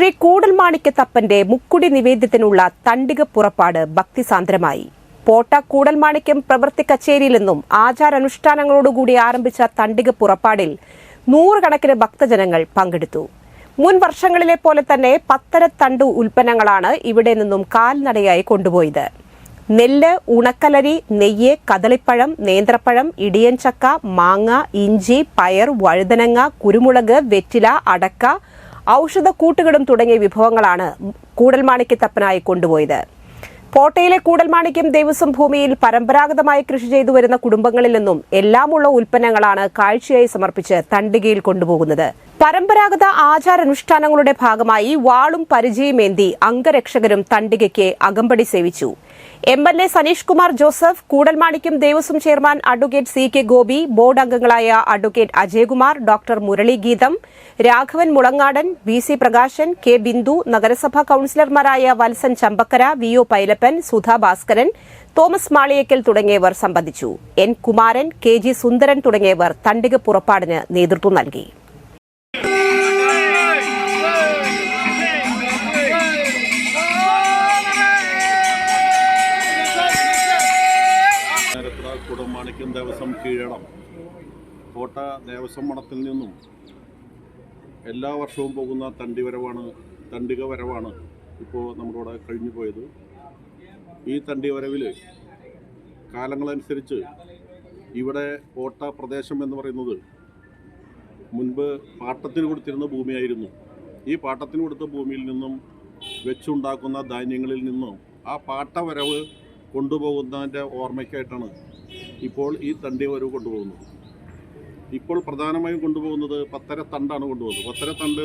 ശ്രീ കൂടൽമാണിക്യത്തപ്പന്റെ മുക്കുടി നിവേദ്യത്തിനുള്ള തണ്ടിക പുറപ്പാട് ഭക്തിസാന്ദ്രമായി. പോട്ട കൂടൽമാണിക്യം പ്രവൃത്തി കച്ചേരിയിൽ നിന്നും ആചാരാനുഷ്ഠാനങ്ങളോടുകൂടി ആരംഭിച്ച തണ്ടിക പുറപ്പാടിൽ നൂറുകണക്കിന് ഭക്തജനങ്ങൾ പങ്കെടുത്തു. മുൻ വർഷങ്ങളിലെ പോലെ തന്നെ പത്തര തണ്ടു ഉൽപ്പന്നങ്ങളാണ് ഇവിടെ നിന്നും കാൽനടയായി കൊണ്ടുപോയത്. നെല്ല് ഉണക്കലരി നെയ്യ് കദളിപ്പഴം നേന്ത്രപ്പഴം ഇടിയൻ ചക്ക മാങ്ങ ഇഞ്ചി പയർ വഴുതനങ്ങ കുരുമുളക് വെറ്റില അടക്ക ഔഷധക്കൂട്ടുകളും തുടങ്ങിയ വിഭവങ്ങളാണ് കൂടൽമാണിക്യത്തപ്പനായി കൊണ്ടുപോയത്. പോട്ടയിലെ കൂടൽമാണിക്യം ദേവസ്വം ഭൂമിയിൽ പരമ്പരാഗതമായി കൃഷി ചെയ്തു വരുന്ന കുടുംബങ്ങളിൽ നിന്നും എല്ലാമുള്ള ഉൽപ്പന്നങ്ങളാണ് കാഴ്ചയായി സമർപ്പിച്ച് തണ്ടികയിൽ കൊണ്ടുപോകുന്നത്. പരമ്പരാഗത ആചാരാനുഷ്ഠാനങ്ങളുടെ ഭാഗമായി വാളും പരിചയമേന്തി അംഗരക്ഷകരും തണ്ടികയ്ക്ക് അകമ്പടി സേവിച്ചു. M L A Saneesh Kumar Joseph Koodalmanikyam Devaswom chairman advocate C K Gopi board അംഗങ്ങളായ advocate Ajayakumar doctor Murali Geetham Raghavan Mulangadan V C Prakashan K Bindu നഗരസഭാ കൌൺസിലർമാരായ Valsan Champakkara V O Pailappan Sudha Bhaskaran Thomas Maliyakkal തുടങ്ങിയവർ സംബന്ധിച്ചു. N Kumaran K G Sundaran തുടങ്ങിയവർ തണ്ടിക പുറപ്പാടിന് നേതൃത്വം നൽകി. നേരത്തുള്ള കുടമാണിക്യം ദേവസ്വം കീഴടം. കോട്ട ദേവസ്വം മണത്തിൽ നിന്നും എല്ലാ വർഷവും പോകുന്ന തണ്ടി വരവാണ് തണ്ടിക വരവാണ് ഇപ്പോൾ നമ്മളിവിടെ കഴിഞ്ഞു പോയത്. ഈ തണ്ടി വരവിൽ കാലങ്ങളനുസരിച്ച് ഇവിടെ കോട്ട പ്രദേശം എന്ന് പറയുന്നത് മുൻപ് പാട്ടത്തിന് കൊടുത്തിരുന്ന ഭൂമിയായിരുന്നു. ഈ പാട്ടത്തിന് കൊടുത്ത ഭൂമിയിൽ നിന്നും വെച്ചുണ്ടാക്കുന്ന ധാന്യങ്ങളിൽ നിന്നും ആ പാട്ടവരവ് കൊണ്ടുപോകുന്നതിന്റെ ഓർമ്മയ്ക്കായിട്ടാണ് ഇപ്പോൾ ഈ തണ്ടി വരവ് കൊണ്ടുപോകുന്നത്. ഇപ്പോൾ പ്രധാനമായും കൊണ്ടുപോകുന്നത് പത്തര തണ്ടാണ് കൊണ്ടുപോകുന്നത്. പത്തര തണ്ട്